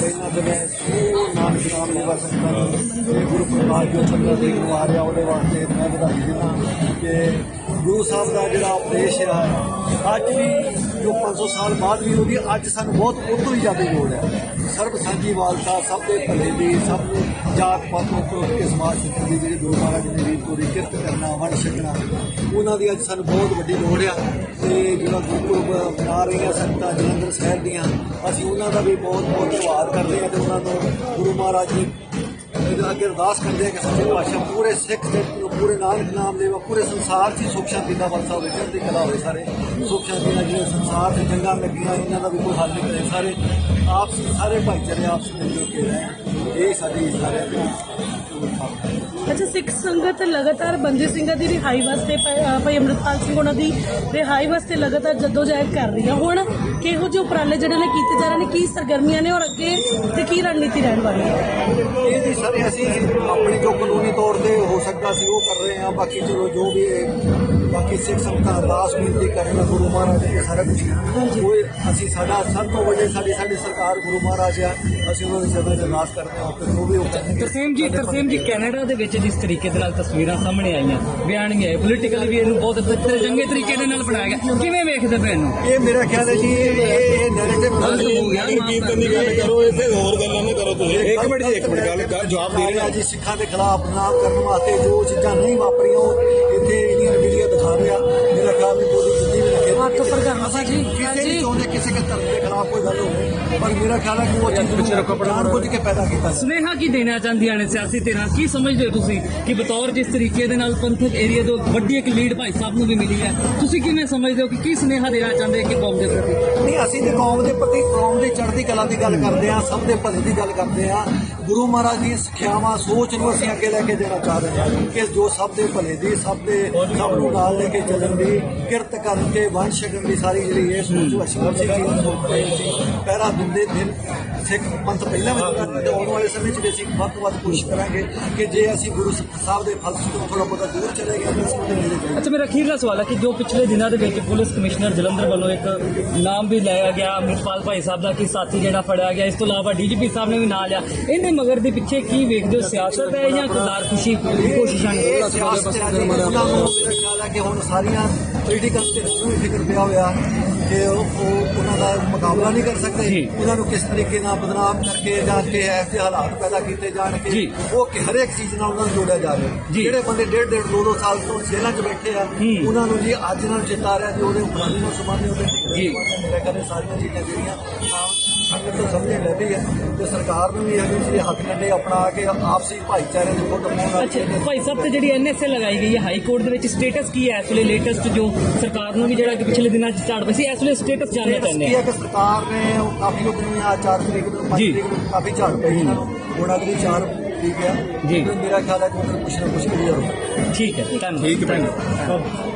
ਪਹਿਲਾਂ ਤਾਂ ਮੈਂ ਸੋ ਨਾਨਕ ਨਾਮ ਦੇ ਵਸੰਤਾਂ ਗੁਰੂ ਪ੍ਰਸਾਦ ਜੋ ਚੰਗਾ ਸਿੰਘ ਨੂੰ ਆ ਰਿਹਾ ਉਹਦੇ ਵਾਸਤੇ ਮੈਂ ਵਧਾਈ ਦਿੰਦਾ ਕਿ ਗੁਰੂ ਸਾਹਿਬ ਦਾ ਜਿਹੜਾ ਉਪਦੇਸ਼ ਆ, ਅੱਜ ਵੀ ਜੋ 500 ਸਾਲ ਬਾਅਦ ਵੀ ਉਹਦੀ ਅੱਜ ਸਾਨੂੰ ਬਹੁਤ ਉਦੋਂ ਹੀ ਜ਼ਿਆਦਾ ਲੋੜ ਹੈ। ਸਰਬ ਸਾਂਝੀ ਵਾਲਤਾ ਸਭ ਦੇ ਭਲੇ ਦੀ, ਸਭ ਨੂੰ ਜਾਤ ਪਾਤ ਤੋਂ ਉੱਪਰ ਕੇ ਸਮਾਜ ਸਿੱਖਣ ਦੀ, ਜਿਹੜੀ ਗੁਰੂ ਮਹਾਰਾਜ ਨੇ ਰੀਤ ਪੂਰੀ ਕਿਰਤ ਕਰਨਾ, ਵੰਡ ਛਕਣਾ, ਉਹਨਾਂ ਦੀ ਅੱਜ ਸਾਨੂੰ ਬਹੁਤ ਵੱਡੀ ਲੋੜ ਆ। ਤੇ ਜਿਹੜਾ ਗੁਰਪੁਰਬ ਮਨਾ ਰਹੀਆਂ ਸੰਗਤਾਂ ਜਲੰਧਰ ਸ਼ਹਿਰ ਦੀਆਂ, ਅਸੀਂ ਉਹਨਾਂ ਦਾ ਵੀ ਬਹੁਤ ਬਹੁਤ ਧੰਨਵਾਦ ਕਰਦੇ ਹਾਂ ਤੇ ਉਹਨਾਂ ਨੂੰ ਗੁਰੂ ਮਹਾਰਾਜ ਜੀ ਅੱਗੇ ਅਰਦਾਸ ਕਰਦੇ ਆ ਕਿ ਸੱਚੇ ਪਾਤਸ਼ਾਹ ਪੂਰੇ ਸਿੱਖ ਦੇ ਪੂਰੇ ਨਾਨਕ ਨਾਮ ਦੇ ਪੂਰੇ ਸੰਸਾਰ 'ਚ ਹੀ ਸੁੱਖ ਸ਼ਾਂਤੀ ਦਾ ਵਰਸਾ ਹੋਵੇ ਚੜ੍ਹਦੀ ਕਲਾ ਹੋਵੇ ਸਾਰੇ। ਸੁੱਖ ਸ਼ਾਂਤੀ ਨਾਲ ਜਿਹੜੇ ਸੰਸਾਰ 'ਚ ਜੰਗਾਂ ਲੱਗੀਆਂ ਇਹਨਾਂ ਦਾ ਵੀ ਕੋਈ ਹੱਲ ਨਹੀਂ ਕਰੇ ਸਾਰੇ। ਆਪਸੀ ਸਾਰੇ ਭਾਈਚਾਰੇ ਆਪਸ ਵਿੱਚ ਮਿਲ ਕੇ ਰਹਿਣ। ਇਹ ਸਾਡੀ ਸਾਰਿਆਂ ਦੀ ਅੱਛਾ ਸਿੱਖ ਸੰਗਤ ਲਗਾਤਾਰ ਬੰਦੀ ਸਿੰਘਾਂ ਦੀ ਰਿਹਾਈ ਵਾਸਤੇ ਭਾਈ ਅ, ਭਾਈ ਅੰਮ੍ਰਿਤਪਾਲ ਸਿੰਘ ਉਹਨਾਂ ਦੀ ਰਿਹਾਈ ਵਾਸਤੇ ਲਗਾਤਾਰ ਜਦੋਜਹਿਦ ਕਰ ਰਹੀ ਹੈ ਹੁਣ ਕਿਹੋ ਜਿਹੇ ਉਪਰਾਲੇ ਜਿਹੜੇ ਨੇ ਕੀਤੇ ਜਾ ਰਹੇ ਨੇ ਕੀ ਸਰਗਰਮੀਆਂ ਨੇ ਔਰ ਅੱਗੇ ਤੇ ਕੀ ਰਣਨੀਤੀ ਰਹਿਣ ਵਾਲੀ ਹੈ? ਇਹ ਜੀ ਸਾਰੇ ਅਸੀਂ ਆਪਣੇ ਜੋ ਕਾਨੂੰਨੀ ਤੌਰ ਤੇ ਹੋ ਸਕਦਾ ਸੀ ਉਹ ਕਰ ਰਹੇ ਹਾਂ। ਬਾਕੀ ਚਲੋ ਜੋ ਵੀ ਬਾਕੀ ਸਿੱਖ ਸੰਗਤਾਂ ਅਰਦਾਸ ਬੇਨਤੀ ਕਰਨ ਗੁਰੂ ਮਹਾਰਾਜ ਜੀ ਸਾਰਾ ਕੁਝ ਉਹ ਅਸੀਂ ਸਾਡਾ ਸਭ ਤੋਂ ਵੱਡੇ ਸਾਡੀ ਸਾਡੀ ਸਰਕਾਰ ਗੁਰੂ ਮਹਾਰਾਜ ਆ ਅਸੀਂ ਉਹਨਾਂ ਦੇ 'ਚ ਅਰਦਾਸ ਕਰਦੇ ਹਾਂ ਤੇ ਉਹ ਵੀ ਉਹ। ਤਰਸੇਮ ਜੀ ਤਰਸੇਮ ਜੀ ਕੈਨੇਡਾ ਦੇ ਵਿੱਚ ਜਿਸ ਤਰੀਕੇ ਦੇ ਨਾਲ ਤਸਵੀਰਾਂ ਸਾਹਮਣੇ ਆਈਆਂ ਬਿਆਨ ਗਏ ਪੋਲੀਟੀਕਲੀ ਵੀ ਇਹਨੂੰ ਬਹੁਤ ਤ- ਚੰਗੇ ਤਰੀਕੇ ਦੇ ਨਾਲ ਬਣਾਇਆ ਗਿਆ। ਕਿਵੇਂ ਵੇਖਦੇ ਪਏ ਇਹਨੂੰ? ਇਹ ਮੇਰਾ ਖਿਆਲ ਹੈ ਜੀ ਇਹ ਇਹ ਨੈਰੇਟਿਵ ਗਲਤ ਹੋ ਗਿਆ ਕੀਰਤਨ ਦੀ ਗੱਲ ਕਰੋ ਇੱਥੇ ਹੋਰ ਗੱਲਾਂ ਨਾ ਕਰੋ ਤੁਸੀਂ। ਇੱਕ ਮਿੰਟ ਜੀ ਇੱਕ ਮਿੰਟ ਗੱਲ ਜਵਾਬ ਦੇ ਰਹੇ ਜੀ ਸਿੱਖਾਂ ਦੇ ਖਿਲਾਫ ਬਦਨਾਮ ਕਰਨ ਵਾਸਤੇ ਜੋ ਚੀਜ਼ਾਂ ਨਹੀਂ ਵਾਪਰੀਆਂ ਅਸੀਂ ਜੀ। ਕਿਸੇ। ਨਹੀਂ ਚਾਹੁੰਦੇ ਕਿਸੇ ਕੇ ਧਰਮ ਦੇ ਖਿਲਾਫ ਕੋਈ ਗੱਲ ਹੋਵੇ। ਪਰ ਮੇਰਾ ਖਿਆਲ ਹੈ ਕਿ ਉਹ ਚੀਜ਼ ਨੂੰ ਜਾਣ ਬੁੱਝ ਕੇ ਪੈਦਾ ਕੀਤਾ ਸੁਨੇਹਾ ਕੀ ਦੇਣਾ ਚਾਹੁੰਦੀਆਂ ਨੇ ਸਿਆਸੀ ਧਿਰਾਂ? ਕੀ ਸਮਝਦੇ ਹੋ ਤੁਸੀਂ ਕਿ ਬਤੌਰ ਜਿਸ ਤਰੀਕੇ ਦੇ ਨਾਲ ਪੰਥਕ ਏਰੀਆ ਤੋਂ ਵੱਡੀ ਇੱਕ ਲੀਡ ਭਾਈ ਸਾਹਿਬ ਨੂੰ ਵੀ ਮਿਲੀ ਹੈ ਤੁਸੀਂ ਕਿਵੇਂ ਸਮਝਦੇ ਹੋ ਕਿ ਕੀ ਸੁਨੇਹਾ ਦੇਣਾ ਚਾਹੁੰਦੇ ਕਿ ਕੌਮ ਦੇ ਪ੍ਰਤੀ? ਨਹੀਂ ਅਸੀਂ ਤੇ ਕੌਮ ਦੇ ਪ੍ਰਤੀ ਕੌਮ ਦੇ ਚੜ੍ਹਦੀ ਕਲਾ ਦੀ ਗੱਲ ਕਰਦੇ ਹਾਂ ਸਭ ਦੇ ਭਲੇ ਦੀ ਗੱਲ ਕਰਦੇ ਹਾਂ। ਗੁਰੂ ਮਹਾਰਾਜ ਦੀਆਂ ਸਿੱਖਿਆਵਾਂ ਸੋਚ ਨੂੰ ਅਸੀਂ ਅੱਗੇ ਲੈ ਕੇ ਦੇਣਾ ਚਾਹ ਰਹੇ ਹਾਂ ਕਿ ਜੋ ਸਭ ਦੇ ਭਲੇ ਦੀ ਸਭ ਦੇ ਸਭ ਨੂੰ ਨਾਲ ਲੈ ਕੇ ਚੱਲਣ ਦੀ ਕਿਰਤ ਕਰਨ ਕੇ ਵੰਸ਼ ਛਕਣ ਦੀ ਸਾਰੀ ਜਿਹੜੀ ਇਹ ਸੋਚ ਉਹ ਅਸੀਂ ਅਸੀਂ ਜੀਵਨ ਤੋਂ ਪਹਿਰਾ ਦਿੰਦੇ ਦਿਨ ਸਿੱਖ ਪੰਥ ਪਹਿਲਾਂ ਵੀ ਕਰਦੇ ਆਉਣ ਵਾਲੇ ਸਮੇਂ 'ਚ ਵੀ ਅਸੀਂ ਵੱਧ ਤੋਂ ਵੱਧ ਕੋਸ਼ਿਸ਼ ਕਰਾਂਗੇ ਕਿ ਜੇ ਅਸੀਂ ਗੁਰੂ ਸਾਹਿਬ ਦੇ ਫਲਸਫੇ ਤੋਂ ਥੋੜਾ ਬਹੁਤਾ ਦੂਰ ਚਲੇ ਗਏ ਤਾਂ ਅਸੀਂ ਨੇੜੇ ਜਾਈਏ ਅੱਛਾ ਮੇਰਾ ਅਖੀਰਲਾ ਸਵਾਲ ਹੈ ਕਿ ਜੋ ਪਿਛਲੇ ਦਿਨਾਂ ਦੇ ਵਿੱਚ ਪੁਲਿਸ ਕਮਿਸ਼ਨਰ ਜਲੰਧਰ ਵੱਲੋਂ ਇੱਕ ਨਾਮ ਵੀ ਲਿਆ ਗਿਆ ਅਮਰਿਤਪਾਲ ਭਾਈ ਸਾਹਿਬ ਦਾ ਕਿ ਸਾਥੀ ਜਿਹੜਾ ਫੜਿਆ ਗਿਆ ਇਸ ਤੋਂ ਇਲਾਵਾ ਡੀਜੀਪੀ ਸਾਹਿਬ ਨੇ ਵੀ ਨਾਂ ਲਿਆ। ਇਹਦੇ ਮਗਰ ਦੇ ਪਿੱਛੇ ਕੀ ਵੇਖਦੇ ਹੋ ਸਿਆਸਤ ਹੈ ਜਾਂ ਖੁਦਾਰ ਖੁਸ਼ੀ ਕੋਸ਼ਿਸ਼ਾਂ ਨੇ? ਇਹ ਸਿਆਸਤ ਹੈ ਕਿ ਹੁਣ ਸਾਰੀਆਂ ਪੋਲੀਟੀਕਲ ਤੇ ਫਿਕਰ ਪਿਆ ਹੋਇਆ। ਕਿ ਉਹ ਉਹ ਉਹਨਾਂ ਦਾ ਮੁਕਾਬਲਾ ਨਹੀਂ ਕਰ। ਸਕਦੇ ਉਹਨਾਂ ਨੂੰ ਕਿਸ ਤਰੀਕੇ ਨਾਲ ਬਦਨਾਮ ਕਰਕੇ ਜਾਂ ਕਿ ਐਸੇ ਹਾਲਾਤ ਪੈਦਾ ਕੀਤੇ ਜਾਣ ਕਿ। ਉਹ ਕਿ ਹਰੇਕ ਚੀਜ਼ ਨਾਲ ਉਹਨਾਂ ਨੂੰ ਜੋੜਿਆ ਜਾਵੇ। ਜਿਹੜੇ ਬੰਦੇ ਡੇਢ ਡੇਢ ਦੋ ਦੋ ਸਾਲ ਤੋਂ ਜੇਲ੍ਹਾਂ 'ਚ ਬੈਠੇ ਆ। ਉਹਨਾਂ ਨੂੰ ਜੀ ਅੱਜ ਨਾਲ ਜਿਤਾ ਰਿਹਾ ਜੀ ਉਹਦੇ ਉਪਰਾਲੇ ਨੂੰ ਸਮਾਨੇ ਉਹਦੇ ਜੀ। ਮੇਰੇ ਇਹ ਸਾਰੀਆਂ ਚੀਜ਼ਾਂ ਜਿਹੜੀਆਂ ਆਮ ਸੰਗਤ ਤੋਂ ਸਮਝਣ ਲੱਗੀ ਹੈ ਤੇ ਸਰਕਾਰ ਨੂੰ ਵੀ ਇਹਦੇ ਜਿਹੜੇ ਹੱਥ ਕੰਡੇ ਅਪਣਾ ਕੇ ਆਪਸੀ ਭਾਈਚਾਰੇ ਨੂੰ ਖੁਦ ਬਣਾਉਣਾ ਅੱਛਾ ਭਾਈ ਸਾਹਿਬ ਤੇ ਜਿਹੜੀ ਐਨਐਸਏ ਲਗਾਈ ਗਈ ਹੈ ਹਾਈ ਕੋਰਟ ਦੇ ਵਿੱਚ ਸਟੇਟਸ ਕੀ ਹੈ ਇਸ ਵੇਲੇ ਲੇਟੈਸਟ ਜੋ ਸਰਕਾਰ ਨੂੰ ਵੀ ਜਿਹੜਾ ਕਿ ਪਿਛਲੇ ਦਿਨਾਂ 'ਚ ਝਾੜ ਪਈ ਸੀ ਇਸ ਵੇਲੇ ਸਟੇਟਸ ਜਾਣਨਾ ਚਾਹੁੰਦੇ ਹਾਂ ਹੈ? ਕਿ ਸਰਕਾਰ ਨੇ ਉਹ ਕਾਫੀ ਲੋਕ ਨੂੰ ਆ 4 ਤਰੀਕ ਨੂੰ 5 ਜੀ। ਤਰੀਕ ਨੂੰ ਕਾਫੀ ਝਾੜ ਪਈ ਇਹਨਾਂ ਨੂੰ ਹੁਣ ਅਗਲੀ 4 ਤਰੀਕ ਆ ਜੀ। ਮੇਰਾ ਖਿਆਲ ਹੈ ਕਿ ਉਹਨਾਂ ਨੂੰ ਕੁਛ ਨਾ ਕੁਛ ਕਲੀਅਰ ਹੋ ਠੀਕ ਹੈ ਧੰਨਵਾਦ। ਠੀਕ ਹੈ ਭੈਣ